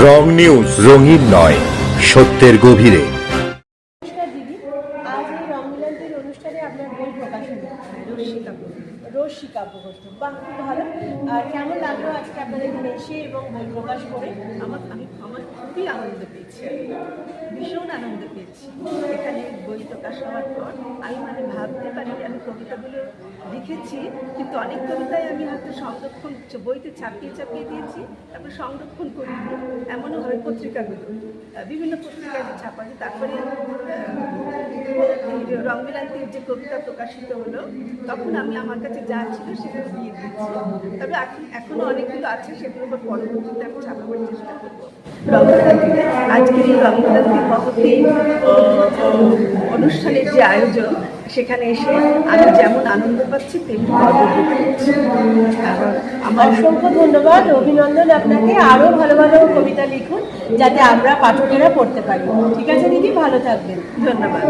রং news, রঙিন নয়, সত্যের গভীরে। আর কেমন লাগল আজকে এবং প্রকাশ করে? আমার আমি আমার খুবই আনন্দ পেয়েছি। ভীষণ আনন্দ পেয়েছি। প্রকাশ হওয়ার পর আমি মানে ভাবতে পারি আমি কবিতাগুলো লিখেছি, কিন্তু অনেক কবিতায় আমি হয়তো সংরক্ষণ বইতে ছাপিয়ে ছাপিয়ে দিয়েছি, তারপরে সংরক্ষণ করি এমনও হয় পত্রিকাগুলো। বিভিন্ন পত্রিকায় ছাপা তারপরে রংবিলান্তির যে কবিতা প্রকাশিত হলো তখন আমি আমার কাছে যা ছিল সেগুলো দিয়ে দিয়েছি। তবে এখন এখনও অনেকগুলো আছে সেগুলো আবার পরবর্তীতে আমি ছাপাবার চেষ্টা করব। রংবিলান্তিতে আজকের এই মহতি অনুষ্ঠানের যে আয়োজন সেখানে এসে আমি যেমন আনন্দ পাচ্ছি তেমনি আমার অসংখ্য ধন্যবাদ অভিনন্দন আপনাকে। আরও ভালো ভালো কবিতা লিখুন যাতে আমরা পাঠকেরা পড়তে পারি। ঠিক আছে দিদি? ভালো থাকবেন। ধন্যবাদ।